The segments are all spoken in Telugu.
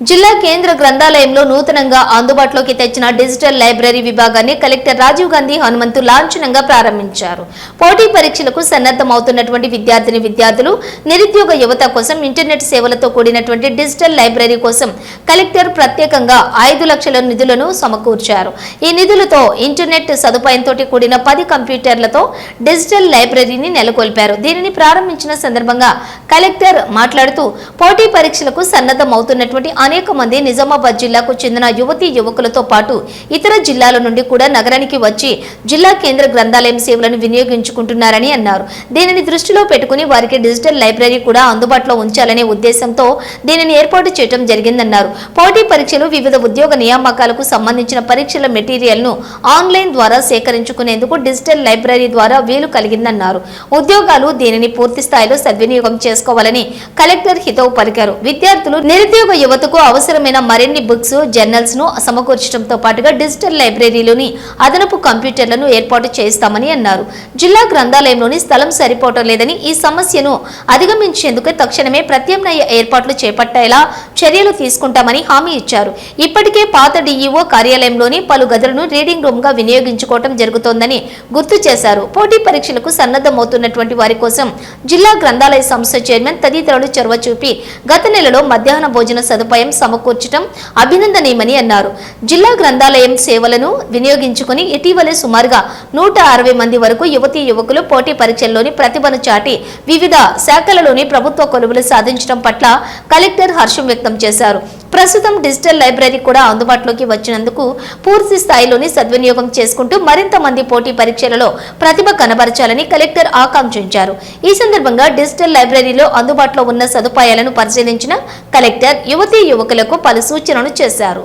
జిల్లా కేంద్ర గ్రంథాలయంలో నూతనంగా అందుబాటులోకి తెచ్చిన డిజిటల్ లైబ్రరీ విభాగాన్ని కలెక్టర్ రాజీవ్ గాంధీ హనుమంతు లాంఛనంగా ప్రారంభించారు. పోటీ పరీక్షలకు సన్నద్ధమవుతున్నటువంటి విద్యార్థిని విద్యార్థులు నిరుద్యోగ యువత కోసం ఇంటర్నెట్ సేవలతో కూడినటువంటి డిజిటల్ లైబ్రరీ కోసం కలెక్టర్ ప్రత్యేకంగా ఐదు లక్షల నిధులను సమకూర్చారు. ఈ నిధులతో ఇంటర్నెట్ సదుపాయంతో కూడిన పది కంప్యూటర్లతో డిజిటల్ లైబ్రరీని నెలకొల్పారు. దీనిని ప్రారంభించిన సందర్భంగా కలెక్టర్ మాట్లాడుతూ పోటీ పరీక్షలకు సన్నద్ధమవుతున్నటువంటి అనేక మంది నిజామాబాద్ జిల్లాకు చెందిన యువతీ యువకులతో పాటు ఇతర జిల్లాల నుండి కూడా నగరానికి వచ్చి జిల్లా కేంద్ర గ్రంథాలయం సేవలను వినియోగించుకుంటున్నారని అన్నారు. దీనిని దృష్టిలో పెట్టుకుని వారికి డిజిటల్ లైబ్రరీ కూడా అందుబాటులో ఉంచాలనే ఉద్దేశంతో దీనిని ఏర్పాటు చేయడం జరిగిందన్నారు. పోటీ పరీక్షలు వివిధ ఉద్యోగ నియామకాలకు సంబంధించిన పరీక్షల మెటీరియల్ను ఆన్లైన్ ద్వారా సేకరించుకునేందుకు డిజిటల్ లైబ్రరీ ద్వారా వీలు కలిగిందన్నారు. ఉద్యోగాలు దీనిని పూర్తి స్థాయిలో సద్వినియోగం చేసుకోవాలని కలెక్టర్ హితవు పలికారు. విద్యార్థులు నిరుద్యోగ యువతకు అవసరమైన మరిన్ని బుక్స్ జర్నల్స్ను సమకూర్చడంతో పాటుగా డిజిటల్ లైబ్రరీలోని అదనపు కంప్యూటర్లను ఏర్పాటు చేస్తామని అన్నారు. జిల్లా గ్రంథాలయంలోని స్థలం సరిపోవటం లేదని ఈ సమస్యను అధిగమించేందుకు తక్షణమే ప్రత్యామ్నాయ ఏర్పాట్లు చేపట్టేలా చర్యలు తీసుకుంటామని హామీ ఇచ్చారు. ఇప్పటికే పాత డిఈఓ కార్యాలయంలోని పలు గదులను రీడింగ్ రూమ్గా వినియోగించుకోవటం జరుగుతోందని గుర్తు చేశారు. పోటీ పరీక్షలకు సన్నద్ధమవుతున్నటువంటి వారి కోసం జిల్లా గ్రంథాలయ సంస్థ చైర్మన్ తదితరులు చొరవ చూపి గత నెలలో మధ్యాహ్న భోజన సదుపాయం సమకూర్చడం అభినందనీయమని అన్నారు. జిల్లా గ్రంథాలయం సేవలను వినియోగించుకుని ఇటీవలే సుమారుగా నూట అరవై మంది వరకు యువతీ యువకులు పోటీ పరీక్షల్లోని ప్రతిభను చాటి వివిధ శాఖలలోని ప్రభుత్వ కొలువులు సాధించడం పట్ల కలెక్టర్ హర్షం వ్యక్తం చేశారు. ప్రస్తుతం డిజిటల్ లైబ్రరీ కూడా అందుబాటులోకి వచ్చినందుకు పూర్తి స్థాయిలోని సద్వినియోగం చేసుకుంటూ మరింత మంది పోటీ పరీక్షలలో ప్రతిభ కనబరచాలని కలెక్టర్ ఆకాంక్షించారు ఈ సందర్భంగా డిజిటల్ లైబ్రరీలో అందుబాటులో ఉన్న సదుపాయాలను పరిశీలించిన కలెక్టర్ యువతీ యువకులకు పలు సూచనలు చేశారు.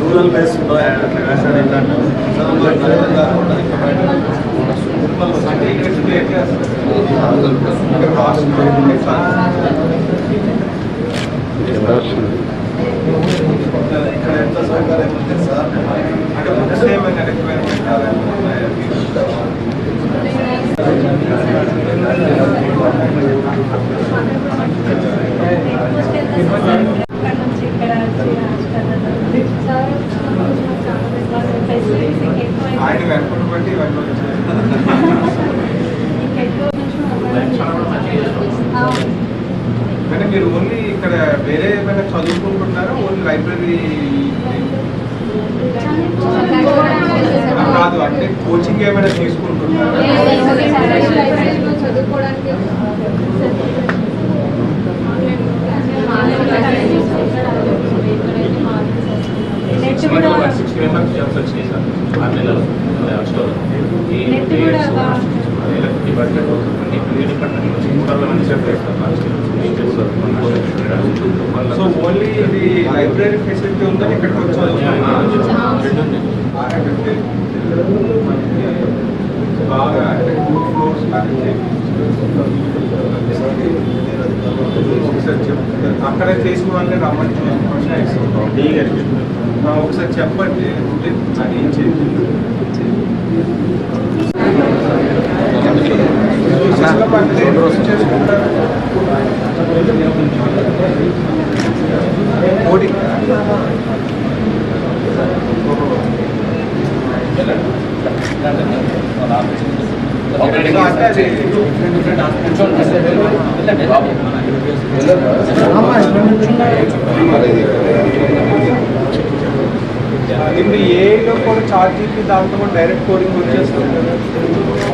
రూరల్ బేస్ ఉందో అట్లా వేసాడు ఇట్లా అంటే ఇక్కడ ఎట్లా ఇక్కడ కాస్ట్ ఇక్కడ ఎంత సౌకర్యం ఉంది సార్ అంటే బుక్స్ ఏమైనా రిక్వైర్మెంట్ ఉన్నాయా ఆయన వెనకటి బట్టి ఇవన్నీ అంటే మీరు ఓన్లీ ఇక్కడ వేరే ఏమైనా చదువుకుంటున్నారా? Only library? కాదు అంటే కోచింగ్ ఏమైనా తీసుకుంటున్నారా? సిక్స్టీ మెంబర్స్ జాబ్స్ వచ్చినాయి సార్. ఆరు నెలలు. ఈ డిపార్ట్మెంట్ మంది సెపరేట్ సో ఓన్లీ ఇది లైబ్రరీ ఫెసిలిటీ ఉందా? ఇక్కడికి వచ్చి చదువుకుంటున్నారా? బాగా అంటే టూ ఫ్లోర్స్ ఒకసారి అక్కడే చేసిన వాళ్ళని రమ్మని ఒకసారి చెప్పండి. అది ఏం చేయండి చేసుకుంటారు కోడి ఇప్పుడు ఏలో కూడా చార్జీకి దాంతో డైరెక్ట్ కోడింగ్ వచ్చేస్తుంది? కదా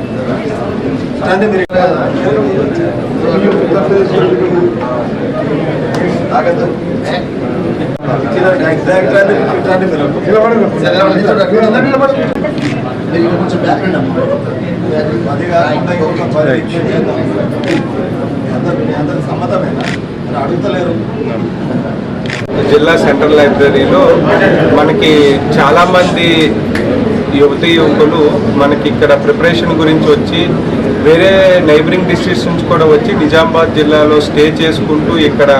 అది ఒక సమ్మతమేనా అడుగుతలేరు జిల్లా సెంట్రల్ లైబ్రరీలో మనకి చాలామంది యువతి యువకులు మనకి ఇక్కడ ప్రిపరేషన్ గురించి వచ్చి వేరే నైబరింగ్ డిస్ట్రిక్ట్స్ నుంచి కూడా వచ్చి నిజామాబాద్ జిల్లాలో స్టే చేసుకుంటూ ఇక్కడ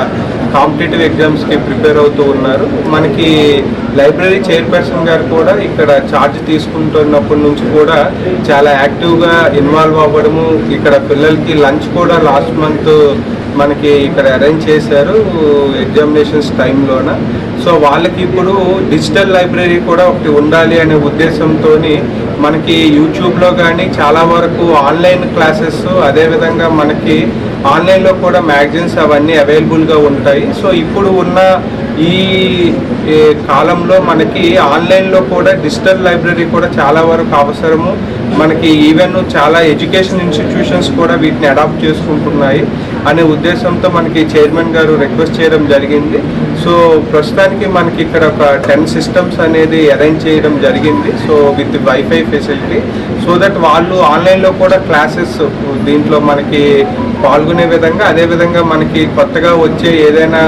కాంపిటేటివ్ ఎగ్జామ్స్కి ప్రిపేర్ అవుతూ ఉన్నారు. మనకి లైబ్రరీ చైర్పర్సన్ గారు కూడా ఇక్కడ ఛార్జ్ తీసుకుంటున్నప్పటి నుంచి కూడా చాలా యాక్టివ్గా ఇన్వాల్వ్ అవ్వడము ఇక్కడ పిల్లలకి లంచ్ కూడా లాస్ట్ మంత్ మనకి ఇక్కడ అరేంజ్ చేశారు ఎగ్జామినేషన్స్ టైంలోన సో వాళ్ళకి ఇప్పుడు డిజిటల్ లైబ్రరీ కూడా ఒకటి ఉండాలి అనే ఉద్దేశంతో మనకి యూట్యూబ్లో కానీ చాలా వరకు ఆన్లైన్ క్లాసెస్ అదేవిధంగా మనకి ఆన్లైన్లో కూడా మ్యాగజైన్స్ అవన్నీ అవైలబుల్గా ఉంటాయి. సో ఇప్పుడు ఉన్న ఈ ఈ కాలంలో మనకి ఆన్లైన్లో కూడా డిజిటల్ లైబ్రరీ కూడా చాలా వరకు అవసరము. మనకి ఈవెన్ చాలా ఎడ్యుకేషన్ ఇన్స్టిట్యూషన్స్ కూడా వీటిని అడాప్ట్ చేసుకుంటున్నాయి. అనే ఉద్దేశంతో మనకి చైర్మన్ గారు రిక్వెస్ట్ చేయడం జరిగింది. సో ప్రస్తుతానికి మనకి ఇక్కడ ఒక టెన్ సిస్టమ్స్ అనేది అరేంజ్ చేయడం జరిగింది. So with wifi facility so that వాళ్ళు ఆన్లైన్లో కూడా క్లాసెస్ దీంట్లో మనకి పాల్గొనే విధంగా అదేవిధంగా మనకి కొత్తగా వచ్చే ఏదైనా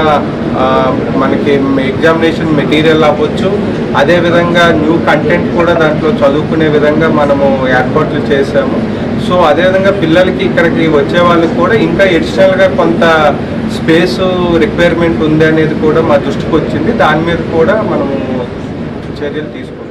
మనకి ఎగ్జామినేషన్ మెటీరియల్ అవ్వచ్చు. అదేవిధంగా న్యూ కంటెంట్ కూడా దాంట్లో చదువుకునే విధంగా మనము ఏర్పాట్లు చేశాము. సో అదేవిధంగా పిల్లలకి ఇక్కడికి వచ్చే వాళ్ళకి కూడా ఇంకా ఎడిషనల్గా కొంత స్పేస్ రిక్వైర్మెంట్ ఉంది అనేది కూడా మా దృష్టికి వచ్చింది. దాని మీద కూడా మనము చర్యలు తీసుకుంటాం